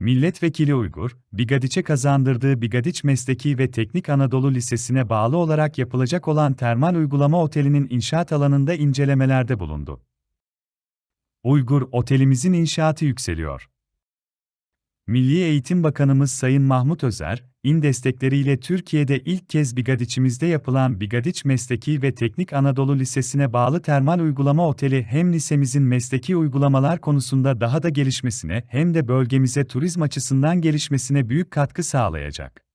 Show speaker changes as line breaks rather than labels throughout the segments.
Milletvekili Uygur, Bigadiç'e kazandırdığı Bigadiç Mesleki ve Teknik Anadolu Lisesi'ne bağlı olarak yapılacak olan termal uygulama otelinin inşaat alanında incelemelerde bulundu. Uygur, otelimizin inşaatı yükseliyor. Milli Eğitim Bakanımız Sayın Mahmut Özer, İN destekleriyle Türkiye'de ilk kez Bigadiç'imizde yapılan Bigadiç Mesleki ve Teknik Anadolu Lisesi'ne bağlı termal uygulama oteli hem lisemizin mesleki uygulamalar konusunda daha da gelişmesine hem de bölgemize turizm açısından gelişmesine büyük katkı sağlayacak.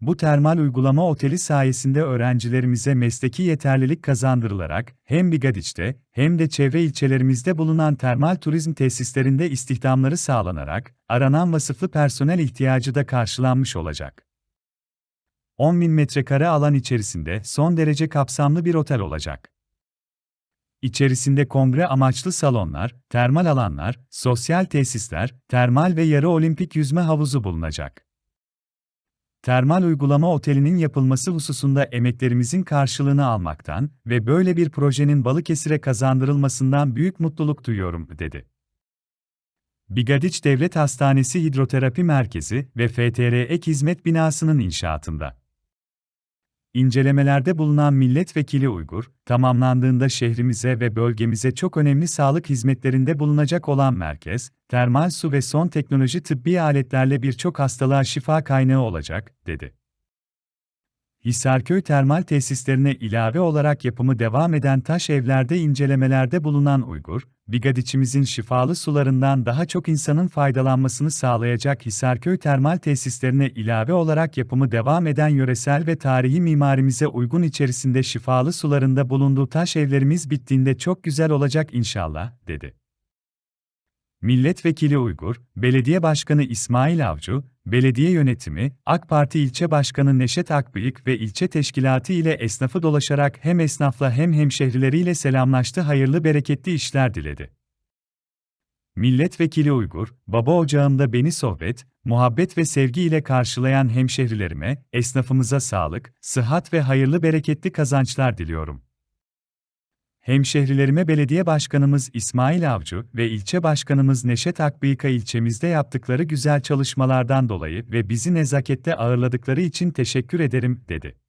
Bu termal uygulama oteli sayesinde öğrencilerimize mesleki yeterlilik kazandırılarak hem Bigadiç'te hem de çevre ilçelerimizde bulunan termal turizm tesislerinde istihdamları sağlanarak aranan vasıflı personel ihtiyacı da karşılanmış olacak. 10.000 metrekare alan içerisinde son derece kapsamlı bir otel olacak. İçerisinde kongre amaçlı salonlar, termal alanlar, sosyal tesisler, termal ve yarı olimpik yüzme havuzu bulunacak. Termal uygulama otelinin yapılması hususunda emeklerimizin karşılığını almaktan ve böyle bir projenin Balıkesir'e kazandırılmasından büyük mutluluk duyuyorum, dedi. Bigadiç Devlet Hastanesi Hidroterapi Merkezi ve FTR Ek Hizmet Binası'nın inşaatında. İncelemelerde bulunan milletvekili Uygur, tamamlandığında şehrimize ve bölgemize çok önemli sağlık hizmetlerinde bulunacak olan merkez, termal su ve son teknoloji tıbbi aletlerle birçok hastalığa şifa kaynağı olacak, dedi. Hisarköy termal tesislerine ilave olarak yapımı devam eden taş evlerde incelemelerde bulunan Uygur, Bigadiç'imizin şifalı sularından daha çok insanın faydalanmasını sağlayacak Hisarköy termal tesislerine ilave olarak yapımı devam eden yöresel ve tarihi mimarimize uygun içerisinde şifalı sularında bulunduğu taş evlerimiz bittiğinde çok güzel olacak inşallah, dedi. Milletvekili Uygur, Belediye Başkanı İsmail Avcı, Belediye Yönetimi, AK Parti İlçe Başkanı Neşet Akbıyık ve ilçe teşkilatı ile esnafı dolaşarak hem esnafla hem hemşehrileriyle selamlaştı hayırlı bereketli işler diledi. Milletvekili Uygur, baba ocağımda beni sohbet, muhabbet ve sevgi ile karşılayan hemşehrilerime, esnafımıza sağlık, sıhhat ve hayırlı bereketli kazançlar diliyorum. Hemşehrilerime belediye başkanımız İsmail Avcı ve ilçe başkanımız Neşet Akbıyık'a ilçemizde yaptıkları güzel çalışmalardan dolayı ve bizi nezakette ağırladıkları için teşekkür ederim, dedi.